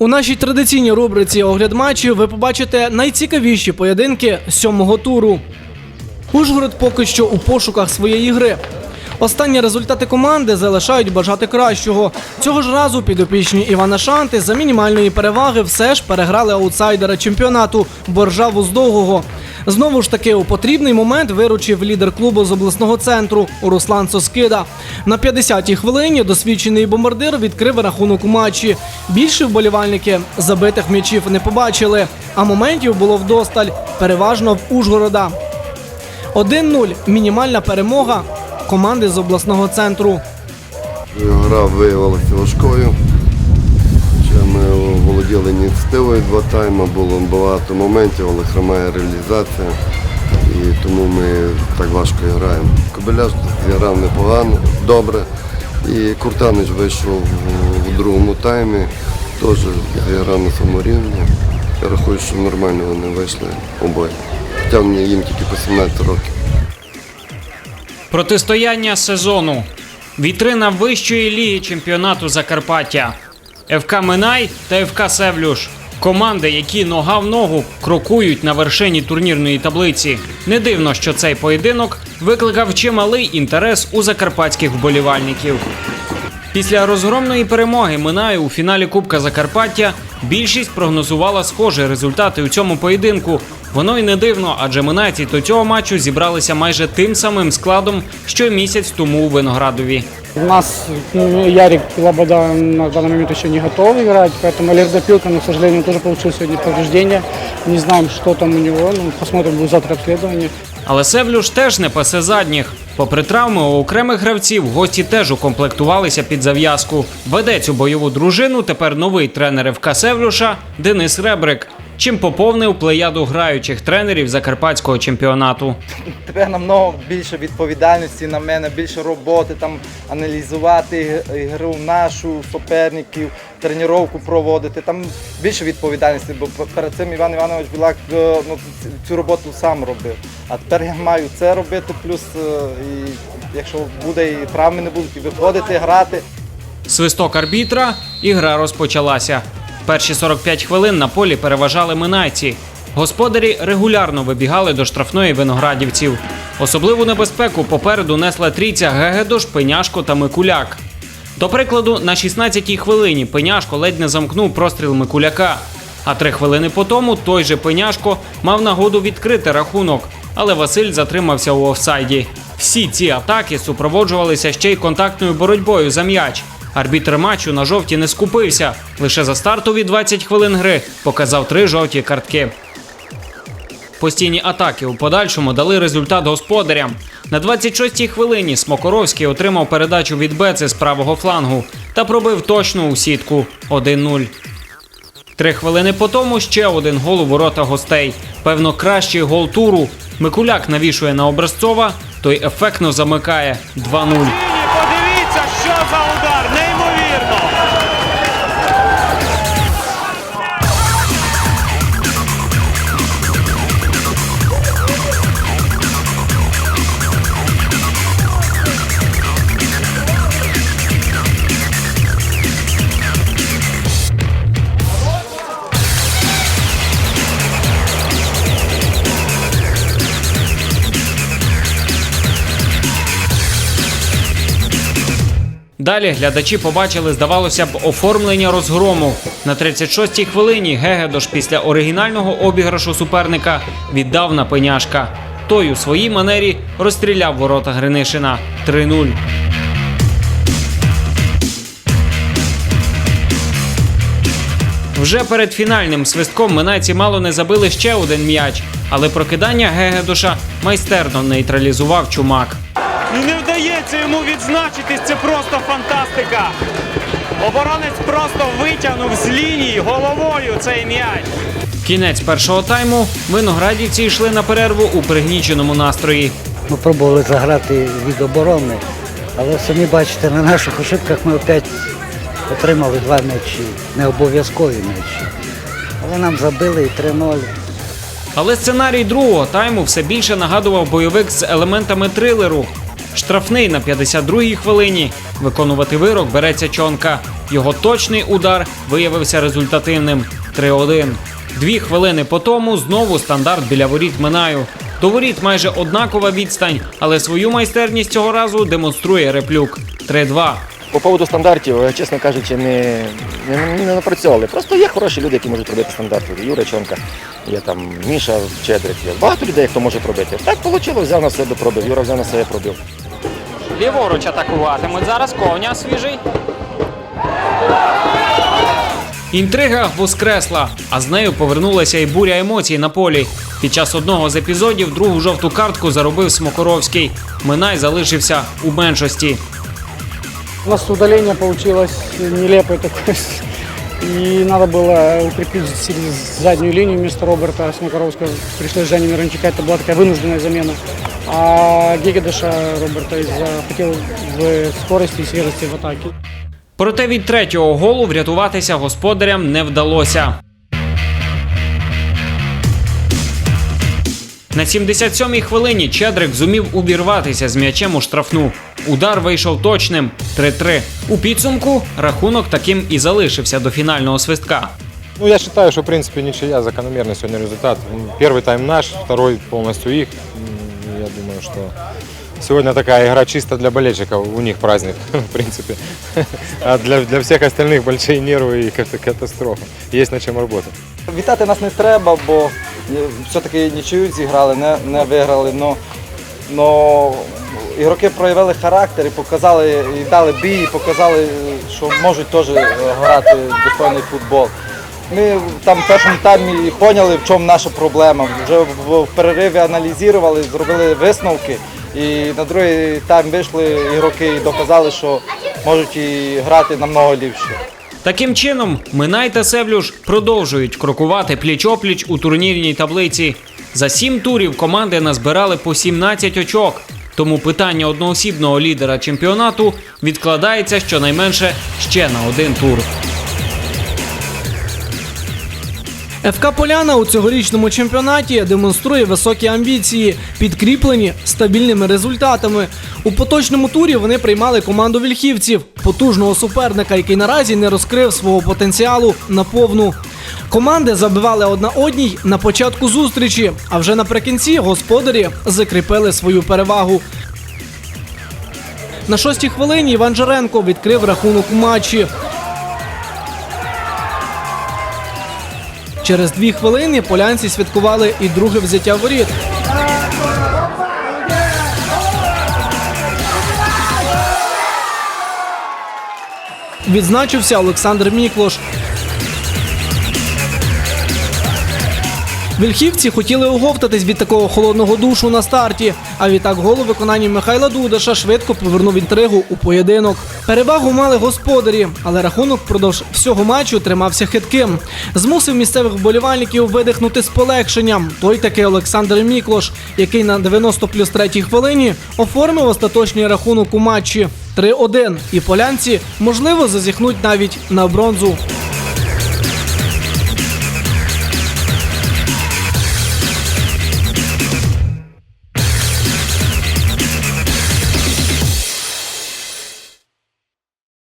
У нашій традиційній рубриці огляд матчів ви побачите найцікавіші поєдинки сьомого туру. Ужгород поки що у пошуках своєї гри. Останні результати команди залишають бажати кращого. Цього ж разу підопічні Івана Шанти за мінімальної переваги все ж переграли аутсайдера чемпіонату Боржаву з. Знову ж таки, у потрібний момент виручив лідер клубу з обласного центру Руслан Соскида. На 50-й хвилині досвідчений бомбардир відкрив рахунок у матчі. Більше вболівальники забитих м'ячів не побачили, а моментів було вдосталь, переважно в Ужгорода. 1-0 мінімальна перемога команди з обласного центру. Гра виявилася важкою. Ми володіли ініціативою два тайми, було багато моментів, але хромає реалізація. І тому ми так важко граємо. Кобиляш зіграв непогано, добре. І Куртанич вийшов у другому таймі, теж зіграв на своєму рівні. Я рахую, що нормально вони вийшли обоє. Хоча мені їм тільки по 17 років. Протистояння сезону. Вітрина вищої ліги чемпіонату Закарпаття. ФК Минай та ФК Севлюш. Команди, які нога в ногу крокують на вершині турнірної таблиці. Не дивно, що цей поєдинок викликав чималий інтерес у закарпатських вболівальників. Після розгромної перемоги Минаю у фіналі Кубка Закарпаття більшість прогнозувала схожі результати у цьому поєдинку. Воно й не дивно, адже минайці до цього матчу зібралися майже тим самим складом, що місяць тому у Виноградові. У нас ну, Ярик Лобода на данный момент еще не готов играть, поэтому Олег Запилка, но, к сожалению, тоже получил. Не знаем, что там у него, ну, посмотрим, завтра обследование. Але Севлюш теж не пасе задніх. Попри травми, у окремих гравців гості теж укомплектувалися під зав'язку. Веде цю бойову дружину тепер новий тренер ФК Севлюша Денис Ребрик, чим поповнив плеяду граючих тренерів закарпатського чемпіонату. Тепер намного більше відповідальності на мене, більше роботи, там аналізувати гру нашу, суперників, тренування проводити. Там більше відповідальності, бо перед цим Іван Іванович Білак е, ну, цю роботу сам робив. А тепер я маю це робити, плюс е, і якщо буде і травми не будуть, і виходити, грати. Свисток арбітра, і гра розпочалася. Перші 45 хвилин на полі переважали минайці. Господарі регулярно вибігали до штрафної виноградівців. Особливу небезпеку попереду несла трійця Гегедош, Пеняшко та Микуляк. До прикладу, на 16-й хвилині Пеняшко ледь не замкнув простріл Микуляка. А три хвилини по тому той же Пеняшко мав нагоду відкрити рахунок, але Василь затримався у офсайді. Всі ці атаки супроводжувалися ще й контактною боротьбою за м'яч. Арбітр матчу на жовті не скупився. Лише за стартові 20 хвилин гри показав три жовті картки. Постійні атаки у подальшому дали результат господарям. На 26-й хвилині Смокоровський отримав передачу від Беци з правого флангу та пробив точно у сітку 1-0. Три хвилини по тому ще один гол у ворота гостей. Певно, кращий гол туру. Микуляк навішує на Образцова, той ефектно замикає 2-0. Далі глядачі побачили, здавалося б, оформлення розгрому. На 36-й хвилині Гегедош після оригінального обіграшу суперника віддав на пеняшка. Той у своїй манері розстріляв ворота Гринишина 3-0. Вже перед фінальним свистком минайці мало не забили ще один м'яч, але прокидання Гегедоша майстерно нейтралізував чумак. Не вдається йому відзначитись, це просто фантастика. Оборонець просто витягнув з лінії головою цей м'яч. Кінець першого тайму виноградівці йшли на перерву у пригніченому настрої. Ми пробували заграти від оборони, але самі бачите, на наших ошибках ми опять отримали два м'ячі, не обов'язкові м'ячі. Але нам забили і 3-0. Але сценарій другого тайму все більше нагадував бойовик з елементами трилеру. Штрафний на 52-й хвилині. Виконувати вирок береться чонка. Його точний удар виявився результативним 3-1. Дві хвилини по тому знову стандарт біля воріт Минаю. До воріт майже однакова відстань, але свою майстерність цього разу демонструє реплюк 3-2. По поводу стандартів, е, чесно кажучи, не, не, не напрацьовували. Просто є хороші люди, які можуть робити стандарти. Юра Чонка, є там Міша Чедрик, є багато людей, хто може робити. Так вийшло, взяв на себе пробив. Юра взяв на себе пробив. Ліворуч атакуватимуть зараз коня свіжий. Інтрига воскресла, а з нею повернулася і буря емоцій на полі. Під час одного з епізодів другу жовту картку заробив Смокоровський. Минай залишився у меншості. У нас удаление получилось нелепое такое. И надо было укрепить через заднюю линию вместо Роберта Смокоровского. Пришлось Жене Мирончука, это была такая вынужденная замена. А Гегедеша Роберта из-за хотел в скорости и свежести в атаке. Проте від третього голу врятуватися господарям не вдалося. На 77-й хвилині Чедрик зумів увірватися з м'ячем у штрафну. Удар вийшов точним 3-3. У підсумку рахунок таким і залишився до фінального свистка. Ну, я считаю, что, в принципе, ничья, закономерный сегодня результат. М, Первый тайм наш, второй полностью их. М, Я думаю, что сегодня такая игра чисто для болельщиков, у них праздник, в принципе. А для, для всех остальных большие нервы и как-то катастрофа. Есть над чем работать. Вітати нас не треба, бо е, все-таки нічию зіграли, не, не виграли. Но, но ігроки проявили характер і показали, і дали бій, і показали, що можуть теж е, грати достойний футбол. Ми там в першому таймі поняли, в чому наша проблема. Вже в перериві аналізували, зробили висновки. І на другий тайм вийшли ігроки і доказали, що можуть і грати намного ліпше. Таким чином, Минай та Севлюш продовжують крокувати пліч-опліч у турнірній таблиці. За сім турів команди назбирали по 17 очок. Тому питання одноосібного лідера чемпіонату відкладається щонайменше ще на один тур. ФК Поляна у цьогорічному чемпіонаті демонструє високі амбіції, підкріплені стабільними результатами. У поточному турі вони приймали команду вільхівців, потужного суперника, який наразі не розкрив свого потенціалу наповну. Команди забивали одна одній на початку зустрічі, а вже наприкінці господарі закріпили свою перевагу. На шостій хвилині Іван Жаренко відкрив рахунок у матчі. Через дві хвилини полянці святкували і друге взяття воріт. Відзначився Олександр Міклош. Вільхівці хотіли оговтатись від такого холодного душу на старті. А відтак гол у виконанні Михайла Дудаша швидко повернув інтригу у поєдинок. Перевагу мали господарі, але рахунок впродовж всього матчу тримався хитким. Змусив місцевих вболівальників видихнути з полегшенням. Той таки Олександр Міклош, який на 90 плюс 3 хвилині оформив остаточний рахунок у матчі 3-1. І полянці можливо зазіхнуть навіть на бронзу.